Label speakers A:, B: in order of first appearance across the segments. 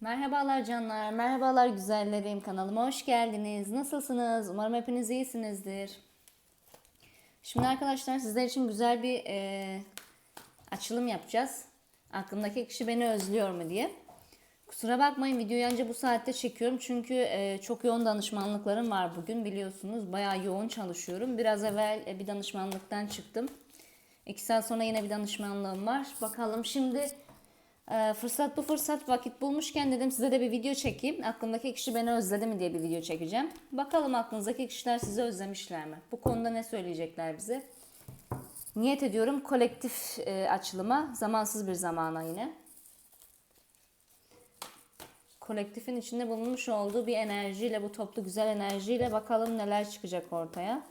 A: Merhabalar canlar, merhabalar güzellerim. Kanalıma hoş geldiniz. Nasılsınız? Umarım hepiniz iyisinizdir. Şimdi arkadaşlar sizler için güzel bir e, açılım yapacağız. Aklımdaki kişi beni özlüyor mu diye. Kusura bakmayın videoyu ancak bu saatte çekiyorum. Çünkü e, çok yoğun danışmanlıklarım var bugün biliyorsunuz. Bayağı yoğun çalışıyorum. Biraz evvel e, bir danışmanlıktan çıktım. İki saat sonra yine bir danışmanlığım var. Bakalım şimdi e, fırsat bu fırsat vakit bulmuşken dedim size de bir video çekeyim. Aklımdaki kişi beni özledi mi diye bir video çekeceğim. Bakalım aklınızdaki kişiler sizi özlemişler mi? Bu konuda ne söyleyecekler bize? Niyet ediyorum kolektif e, açılıma, zamansız bir zamana yine. Kolektifin içinde bulunmuş olduğu bir enerjiyle, bu toplu güzel enerjiyle bakalım neler çıkacak ortaya.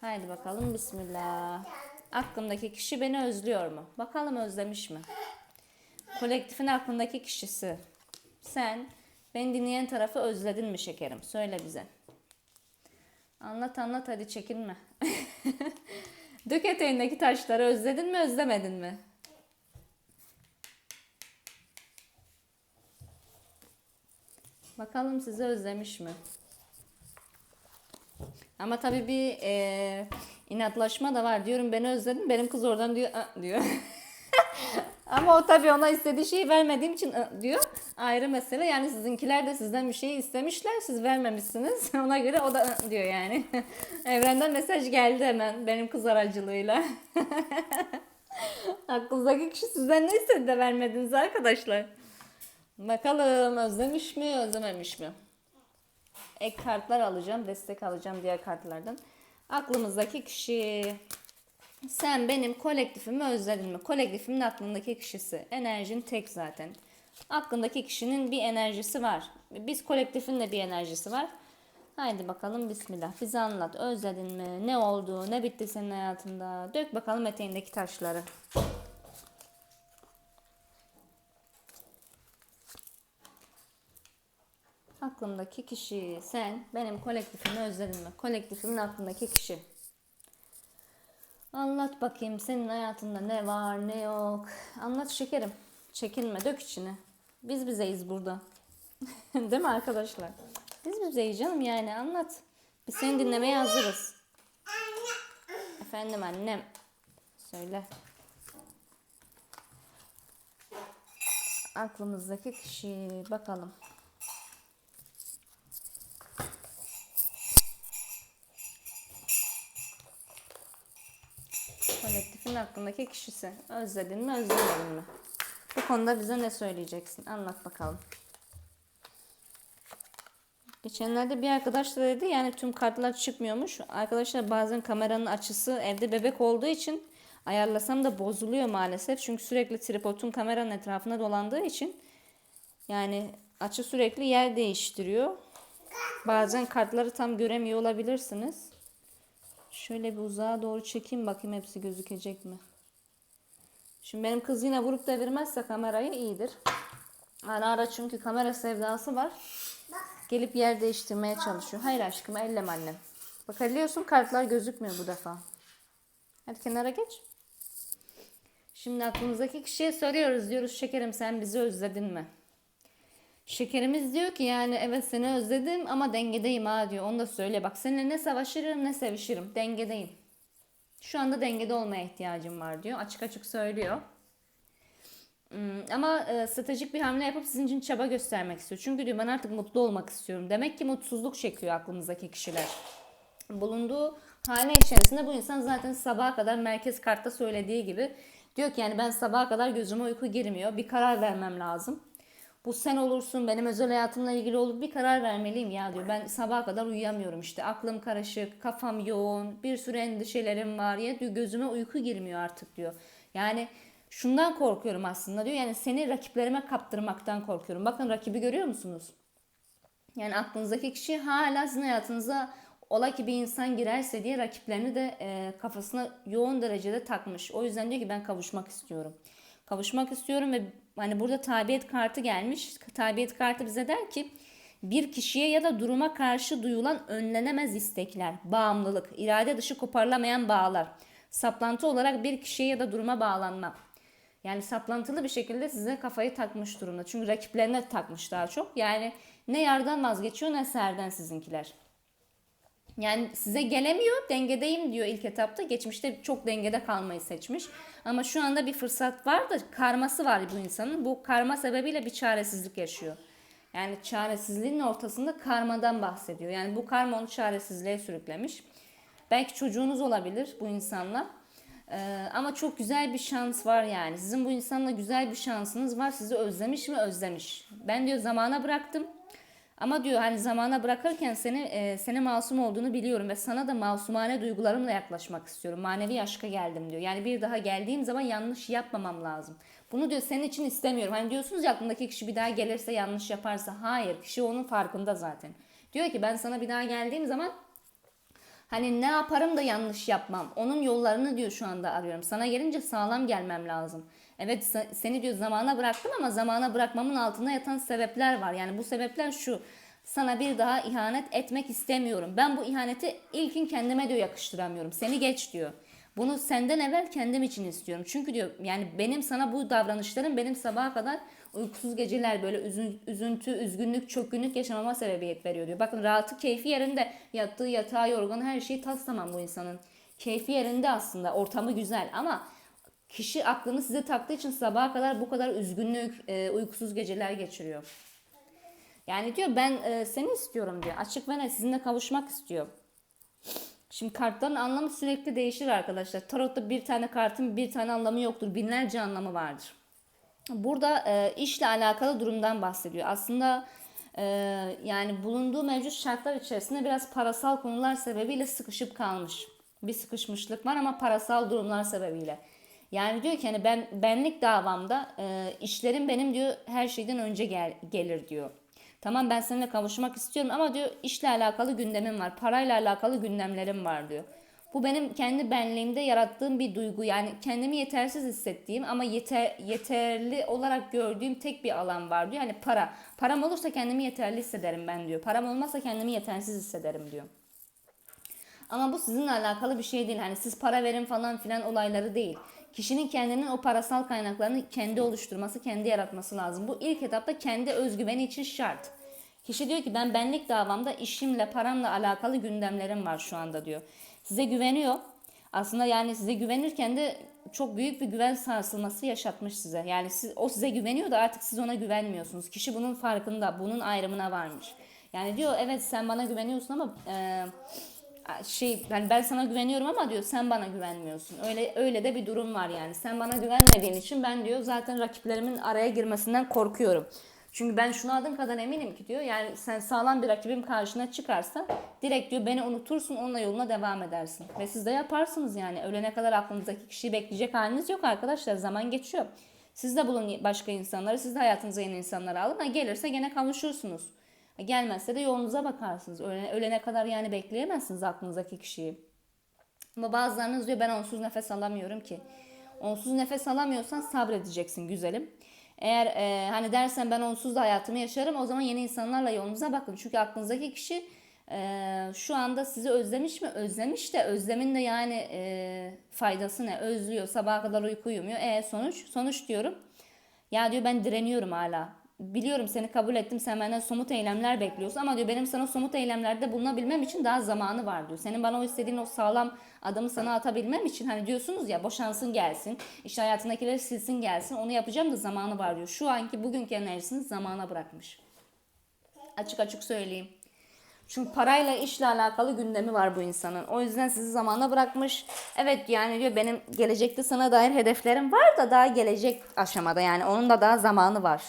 A: Haydi bakalım bismillah. Aklımdaki kişi beni özlüyor mu? Bakalım özlemiş mi? Kolektifin aklındaki kişisi. Sen beni dinleyen tarafı özledin mi şekerim? Söyle bize. Anlat anlat hadi çekinme. Dök eteğindeki taşları özledin mi özlemedin mi? Bakalım sizi özlemiş mi? Ama tabii bir e, inatlaşma da var. Diyorum beni özledin. Benim kız oradan diyor diyor. Ama o tabii ona istediği şeyi vermediğim için diyor. Ayrı mesele. Yani sizinkiler de sizden bir şey istemişler. Siz vermemişsiniz. Ona göre o da diyor yani. Evrenden mesaj geldi hemen benim kız aracılığıyla. Aklınızdaki kişi sizden ne istedi de vermediniz arkadaşlar. Bakalım özlemiş mi özlememiş mi? Ek kartlar alacağım. Destek alacağım diğer kartlardan. Aklımızdaki kişi. Sen benim kolektifimi özledin mi? Kolektifimin aklındaki kişisi. Enerjin tek zaten. Aklındaki kişinin bir enerjisi var. Biz kolektifin de bir enerjisi var. Haydi bakalım bismillah. Bize anlat. Özledin mi? Ne oldu? Ne bitti senin hayatında? Dök bakalım eteğindeki taşları. Aklımdaki kişi. Sen benim kolektifimi özledin mi? Kolektifimin aklındaki kişi. Anlat bakayım senin hayatında ne var ne yok. Anlat şekerim. Çekinme dök içine. Biz bizeyiz burada. Değil mi arkadaşlar? Biz bizeyiz canım yani anlat. Biz seni dinlemeye hazırız. Efendim annem. Söyle. Aklımızdaki kişi bakalım. Kolektifin aklındaki kişisi. Özledin mi, özlemedin mi? Bu konuda bize ne söyleyeceksin? Anlat bakalım. Geçenlerde bir arkadaş da dedi yani tüm kartlar çıkmıyormuş. Arkadaşlar bazen kameranın açısı evde bebek olduğu için ayarlasam da bozuluyor maalesef. Çünkü sürekli tripodun kameranın etrafına dolandığı için yani açı sürekli yer değiştiriyor. Bazen kartları tam göremiyor olabilirsiniz. Şöyle bir uzağa doğru çekeyim bakayım hepsi gözükecek mi? Şimdi benim kız yine vurup devirmezse kamerayı iyidir. Ara ara çünkü kamera sevdası var. Gelip yer değiştirmeye çalışıyor. Hayır aşkım ellem annem. Bakabiliyorsun kartlar gözükmüyor bu defa. Hadi kenara geç. Şimdi aklımızdaki kişiye soruyoruz. Diyoruz şekerim sen bizi özledin mi? Şekerimiz diyor ki yani evet seni özledim ama dengedeyim ha diyor. Onu da söyle. Bak seninle ne savaşırım ne sevişirim. Dengedeyim. Şu anda dengede olmaya ihtiyacım var diyor. Açık açık söylüyor. Hmm, Ama e, stratejik bir hamle yapıp sizin için çaba göstermek istiyor. Çünkü diyor ben artık mutlu olmak istiyorum. Demek ki mutsuzluk çekiyor aklımızdaki kişiler. Bulunduğu hane içerisinde bu insan zaten sabaha kadar merkez kartta söylediği gibi diyor ki yani ben sabaha kadar gözüme uyku girmiyor. Bir karar vermem lazım. Bu sen olursun, benim özel hayatımla ilgili olur bir karar vermeliyim ya diyor. Ben sabaha kadar uyuyamıyorum işte. Aklım karışık, kafam yoğun, bir sürü endişelerim var ya diyor gözüme uyku girmiyor artık diyor. Yani şundan korkuyorum aslında diyor. Yani seni rakiplerime kaptırmaktan korkuyorum. Bakın rakibi görüyor musunuz? Yani aklınızdaki kişi hala sizin hayatınıza ola ki bir insan girerse diye rakiplerini de e, kafasına yoğun derecede takmış. O yüzden diyor ki ben kavuşmak istiyorum. Kavuşmak istiyorum ve hani burada tabiyet kartı gelmiş. Tabiyet kartı bize der ki bir kişiye ya da duruma karşı duyulan önlenemez istekler, bağımlılık, irade dışı koparılamayan bağlar, saplantı olarak bir kişiye ya da duruma bağlanma. Yani saplantılı bir şekilde size kafayı takmış durumda. Çünkü rakiplerine takmış daha çok. Yani ne yardan vazgeçiyor ne serden sizinkiler. Yani size gelemiyor, dengedeyim diyor ilk etapta. Geçmişte çok dengede kalmayı seçmiş. Ama şu anda bir fırsat var da karması var bu insanın. Bu karma sebebiyle bir çaresizlik yaşıyor. Yani çaresizliğin ortasında karmadan bahsediyor. Yani bu karma onu çaresizliğe sürüklemiş. Belki çocuğunuz olabilir bu insanla. Ee, ama çok güzel bir şans var yani. Sizin bu insanla güzel bir şansınız var. Sizi özlemiş mi özlemiş. Ben diyor zamana bıraktım. Ama diyor hani zamana bırakırken seni e, seni masum olduğunu biliyorum ve sana da masumane duygularımla yaklaşmak istiyorum. Manevi aşka geldim diyor. Yani bir daha geldiğim zaman yanlış yapmamam lazım. Bunu diyor senin için istemiyorum. Hani diyorsunuz ya aklındaki kişi bir daha gelirse yanlış yaparsa. Hayır kişi onun farkında zaten. Diyor ki ben sana bir daha geldiğim zaman Hani ne yaparım da yanlış yapmam. Onun yollarını diyor şu anda arıyorum. Sana gelince sağlam gelmem lazım. Evet se- seni diyor zamana bıraktım ama zamana bırakmamın altında yatan sebepler var. Yani bu sebepler şu. Sana bir daha ihanet etmek istemiyorum. Ben bu ihaneti ilkin kendime diyor yakıştıramıyorum. Seni geç diyor. Bunu senden evvel kendim için istiyorum. Çünkü diyor yani benim sana bu davranışlarım benim sabaha kadar uykusuz geceler böyle üzün, üzüntü, üzgünlük, çökkünlük yaşamama sebebiyet veriyor diyor. Bakın rahatı keyfi yerinde yattığı yatağı yorganı her şeyi tas tamam bu insanın. Keyfi yerinde aslında ortamı güzel ama kişi aklını size taktığı için sabaha kadar bu kadar üzgünlük, e, uykusuz geceler geçiriyor. Yani diyor ben e, seni istiyorum diyor. Açık ve net sizinle kavuşmak istiyor. Şimdi kartların anlamı sürekli değişir arkadaşlar. Tarotta bir tane kartın bir tane anlamı yoktur. Binlerce anlamı vardır. Burada e, işle alakalı durumdan bahsediyor. Aslında e, yani bulunduğu mevcut şartlar içerisinde biraz parasal konular sebebiyle sıkışıp kalmış. Bir sıkışmışlık var ama parasal durumlar sebebiyle. Yani diyor ki hani ben benlik davamda e, işlerim benim diyor her şeyden önce gel, gelir diyor. Tamam ben seninle kavuşmak istiyorum ama diyor işle alakalı gündemim var. Parayla alakalı gündemlerim var diyor. Bu benim kendi benliğimde yarattığım bir duygu. Yani kendimi yetersiz hissettiğim ama yeter, yeterli olarak gördüğüm tek bir alan var diyor. Yani para. Param olursa kendimi yeterli hissederim ben diyor. Param olmazsa kendimi yetersiz hissederim diyor. Ama bu sizinle alakalı bir şey değil. Hani siz para verin falan filan olayları değil. Kişinin kendinin o parasal kaynaklarını kendi oluşturması, kendi yaratması lazım. Bu ilk etapta kendi özgüveni için şart. Kişi diyor ki ben benlik davamda işimle, paramla alakalı gündemlerim var şu anda diyor. Size güveniyor. Aslında yani size güvenirken de çok büyük bir güven sarsılması yaşatmış size. Yani siz, o size güveniyor da artık siz ona güvenmiyorsunuz. Kişi bunun farkında, bunun ayrımına varmış. Yani diyor evet sen bana güveniyorsun ama e, şey yani ben sana güveniyorum ama diyor sen bana güvenmiyorsun. Öyle öyle de bir durum var yani. Sen bana güvenmediğin için ben diyor zaten rakiplerimin araya girmesinden korkuyorum. Çünkü ben şuna adım kadar eminim ki diyor yani sen sağlam bir rakibim karşına çıkarsa direkt diyor beni unutursun onunla yoluna devam edersin. Ve siz de yaparsınız yani ölene kadar aklınızdaki kişiyi bekleyecek haliniz yok arkadaşlar zaman geçiyor. Siz de bulun başka insanları siz de hayatınıza yeni insanları alın ha gelirse gene kavuşursunuz. Gelmezse de yolunuza bakarsınız. Ölene, ölene kadar yani bekleyemezsiniz aklınızdaki kişiyi. Ama bazılarınız diyor ben onsuz nefes alamıyorum ki. Onsuz nefes alamıyorsan sabredeceksin güzelim. Eğer e, hani dersen ben onsuz da hayatımı yaşarım o zaman yeni insanlarla yolunuza bakın. Çünkü aklınızdaki kişi e, şu anda sizi özlemiş mi? Özlemiş de özlemin de yani e, faydası ne? Özlüyor sabaha kadar uyku uyumuyor. E sonuç? Sonuç diyorum. Ya diyor ben direniyorum hala. Biliyorum seni kabul ettim sen benden somut eylemler bekliyorsun ama diyor benim sana somut eylemlerde bulunabilmem için daha zamanı var diyor. Senin bana o istediğin o sağlam adımı sana atabilmem için hani diyorsunuz ya boşansın gelsin işte hayatındakileri silsin gelsin onu yapacağım da zamanı var diyor. Şu anki bugünkü enerjisini zamana bırakmış. Açık açık söyleyeyim. Çünkü parayla işle alakalı gündemi var bu insanın. O yüzden sizi zamana bırakmış. Evet yani diyor benim gelecekte sana dair hedeflerim var da daha gelecek aşamada yani onun da daha zamanı var.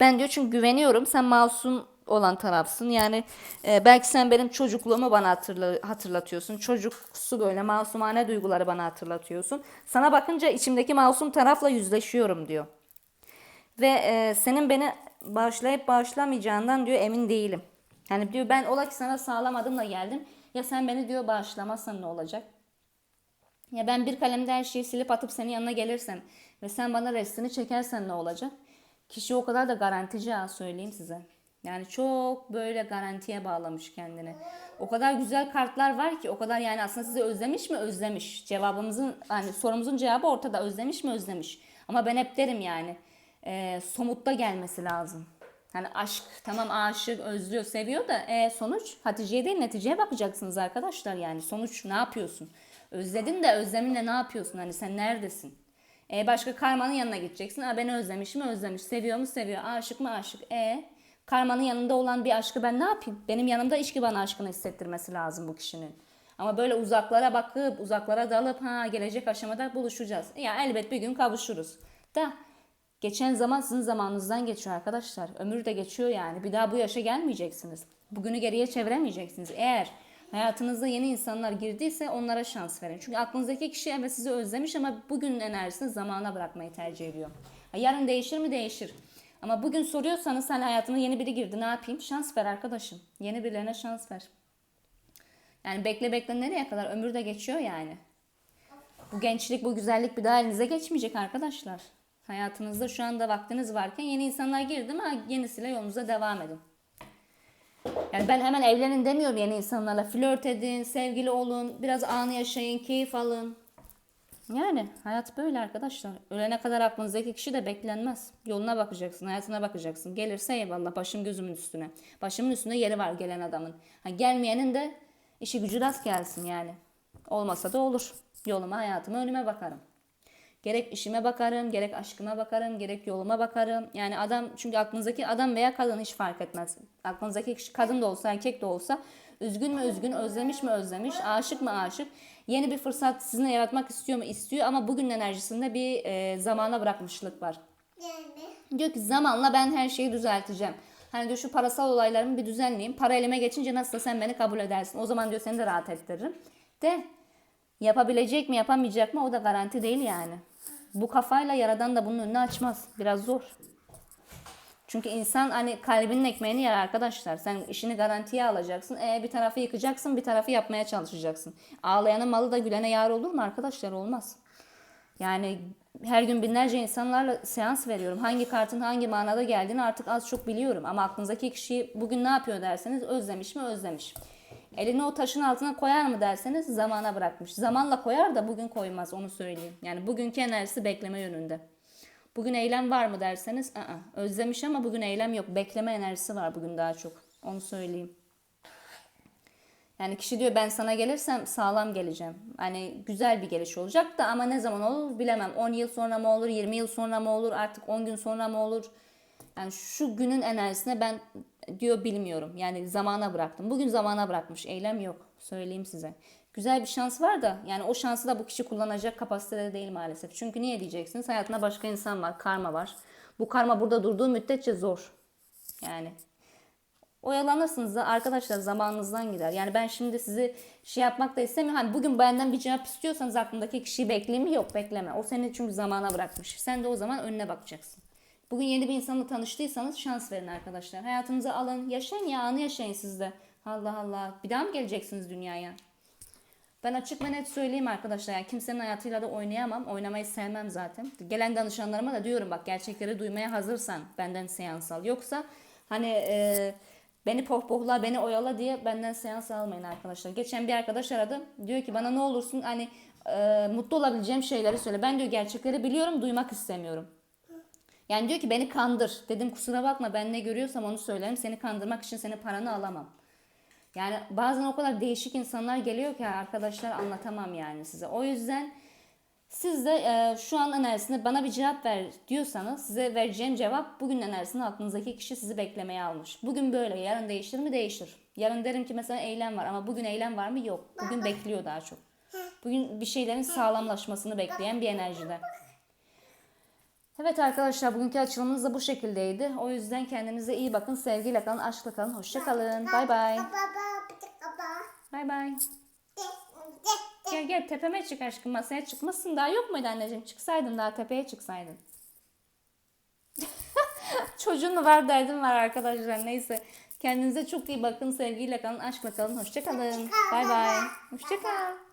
A: Ben diyor çünkü güveniyorum. Sen masum olan tarafsın. Yani e, belki sen benim çocukluğumu bana hatırla, hatırlatıyorsun. Çocuksu böyle masumane duyguları bana hatırlatıyorsun. Sana bakınca içimdeki masum tarafla yüzleşiyorum diyor. Ve e, senin beni bağışlayıp bağışlamayacağından diyor emin değilim. Yani diyor ben ola ki sana sağlam adımla geldim. Ya sen beni diyor bağışlamazsan ne olacak? Ya ben bir kalemde her şeyi silip atıp senin yanına gelirsem ve sen bana restini çekersen ne olacak? Kişi o kadar da garantici ha söyleyeyim size. Yani çok böyle garantiye bağlamış kendini. O kadar güzel kartlar var ki o kadar yani aslında sizi özlemiş mi özlemiş. Cevabımızın hani sorumuzun cevabı ortada özlemiş mi özlemiş. Ama ben hep derim yani e, somutta gelmesi lazım. Hani aşk tamam aşık, özlüyor, seviyor da e, sonuç Hatice'ye değil neticeye bakacaksınız arkadaşlar yani. Sonuç ne yapıyorsun? Özledin de özleminle ne yapıyorsun? Hani sen neredesin? E, başka karmanın yanına gideceksin. Aa, beni özlemiş mi özlemiş. Seviyor mu seviyor. Aşık mı aşık. E karmanın yanında olan bir aşkı ben ne yapayım? Benim yanımda iş ki bana aşkını hissettirmesi lazım bu kişinin. Ama böyle uzaklara bakıp uzaklara dalıp ha gelecek aşamada buluşacağız. Ya elbet bir gün kavuşuruz. Da geçen zaman sizin zamanınızdan geçiyor arkadaşlar. Ömür de geçiyor yani. Bir daha bu yaşa gelmeyeceksiniz. Bugünü geriye çeviremeyeceksiniz. Eğer hayatınızda yeni insanlar girdiyse onlara şans verin. Çünkü aklınızdaki kişi evet sizi özlemiş ama bugünün enerjisini zamana bırakmayı tercih ediyor. Yarın değişir mi? Değişir. Ama bugün soruyorsanız sen hayatına yeni biri girdi ne yapayım? Şans ver arkadaşım. Yeni birilerine şans ver. Yani bekle bekle nereye kadar? Ömür de geçiyor yani. Bu gençlik, bu güzellik bir daha elinize geçmeyecek arkadaşlar. Hayatınızda şu anda vaktiniz varken yeni insanlar girdi mi yenisiyle yolunuza devam edin. Yani ben hemen evlenin demiyorum yeni insanlarla. Flört edin, sevgili olun, biraz anı yaşayın, keyif alın. Yani hayat böyle arkadaşlar. Ölene kadar aklınızdaki kişi de beklenmez. Yoluna bakacaksın, hayatına bakacaksın. Gelirse eyvallah başım gözümün üstüne. Başımın üstünde yeri var gelen adamın. Ha, gelmeyenin de işi gücü rast gelsin yani. Olmasa da olur. Yoluma, hayatıma, önüme bakarım. Gerek işime bakarım, gerek aşkıma bakarım, gerek yoluma bakarım. Yani adam çünkü aklınızdaki adam veya kadın hiç fark etmez. Aklınızdaki kişi kadın da olsa erkek de olsa üzgün mü üzgün, özlemiş mi özlemiş, aşık mı aşık. Yeni bir fırsat sizinle yaratmak istiyor mu istiyor ama bugünün enerjisinde bir e, zamana bırakmışlık var.
B: Yani.
A: Diyor ki zamanla ben her şeyi düzelteceğim. Hani diyor şu parasal olaylarımı bir düzenleyeyim. Para elime geçince nasılsa sen beni kabul edersin. O zaman diyor seni de rahat ettiririm. De yapabilecek mi yapamayacak mı o da garanti değil yani. Bu kafayla yaradan da bunun önünü açmaz. Biraz zor. Çünkü insan hani kalbinin ekmeğini yer arkadaşlar. Sen işini garantiye alacaksın. E bir tarafı yıkacaksın, bir tarafı yapmaya çalışacaksın. Ağlayanın malı da gülene yar olur mu arkadaşlar? Olmaz. Yani her gün binlerce insanlarla seans veriyorum. Hangi kartın hangi manada geldiğini artık az çok biliyorum. Ama aklınızdaki kişi bugün ne yapıyor derseniz özlemiş mi özlemiş. Elini o taşın altına koyar mı derseniz zamana bırakmış. Zamanla koyar da bugün koymaz onu söyleyeyim. Yani bugünkü enerjisi bekleme yönünde. Bugün eylem var mı derseniz ı özlemiş ama bugün eylem yok. Bekleme enerjisi var bugün daha çok. Onu söyleyeyim. Yani kişi diyor ben sana gelirsem sağlam geleceğim. Hani güzel bir geliş olacak da ama ne zaman olur bilemem. 10 yıl sonra mı olur, 20 yıl sonra mı olur, artık 10 gün sonra mı olur? Yani şu günün enerjisine ben diyor bilmiyorum. Yani zamana bıraktım. Bugün zamana bırakmış. Eylem yok. Söyleyeyim size. Güzel bir şans var da yani o şansı da bu kişi kullanacak kapasitede değil maalesef. Çünkü niye diyeceksiniz? Hayatında başka insan var. Karma var. Bu karma burada durduğu müddetçe zor. Yani oyalanırsınız da arkadaşlar zamanınızdan gider. Yani ben şimdi sizi şey yapmak da istemiyorum. Hani bugün benden bir cevap istiyorsanız aklındaki kişiyi bekleyeyim mi? Yok bekleme. O seni çünkü zamana bırakmış. Sen de o zaman önüne bakacaksın. Bugün yeni bir insanla tanıştıysanız şans verin arkadaşlar. Hayatınıza alın. Yaşayın ya anı yaşayın siz de. Allah Allah. Bir daha mı geleceksiniz dünyaya? Ben açık ve net söyleyeyim arkadaşlar. Yani kimsenin hayatıyla da oynayamam. Oynamayı sevmem zaten. Gelen danışanlarıma da diyorum bak gerçekleri duymaya hazırsan benden seans al. Yoksa hani e, beni pohpohla, beni oyala diye benden seans almayın arkadaşlar. Geçen bir arkadaş aradı. Diyor ki bana ne olursun hani e, mutlu olabileceğim şeyleri söyle. Ben diyor gerçekleri biliyorum, duymak istemiyorum. Yani diyor ki beni kandır. Dedim kusura bakma ben ne görüyorsam onu söylerim. Seni kandırmak için senin paranı alamam. Yani bazen o kadar değişik insanlar geliyor ki arkadaşlar anlatamam yani size. O yüzden siz de e, şu an enerjisinde bana bir cevap ver diyorsanız size vereceğim cevap bugün enerjisinde aklınızdaki kişi sizi beklemeye almış. Bugün böyle yarın değişir mi? Değişir. Yarın derim ki mesela eylem var ama bugün eylem var mı? Yok. Bugün bekliyor daha çok. Bugün bir şeylerin sağlamlaşmasını bekleyen bir enerjide. Evet arkadaşlar bugünkü açılımımız da bu şekildeydi. O yüzden kendinize iyi bakın. Sevgiyle kalın, aşkla kalın. Hoşça kalın. Bay bay. Bay bay. Gel gel tepeme çık aşkım. Masaya çıkmasın daha yok muydu anneciğim? Çıksaydın daha tepeye çıksaydın. Çocuğun mu var derdim var arkadaşlar. Neyse. Kendinize çok iyi bakın. Sevgiyle kalın, aşkla kalın. Hoşça kalın. Bay bay. Hoşça kal.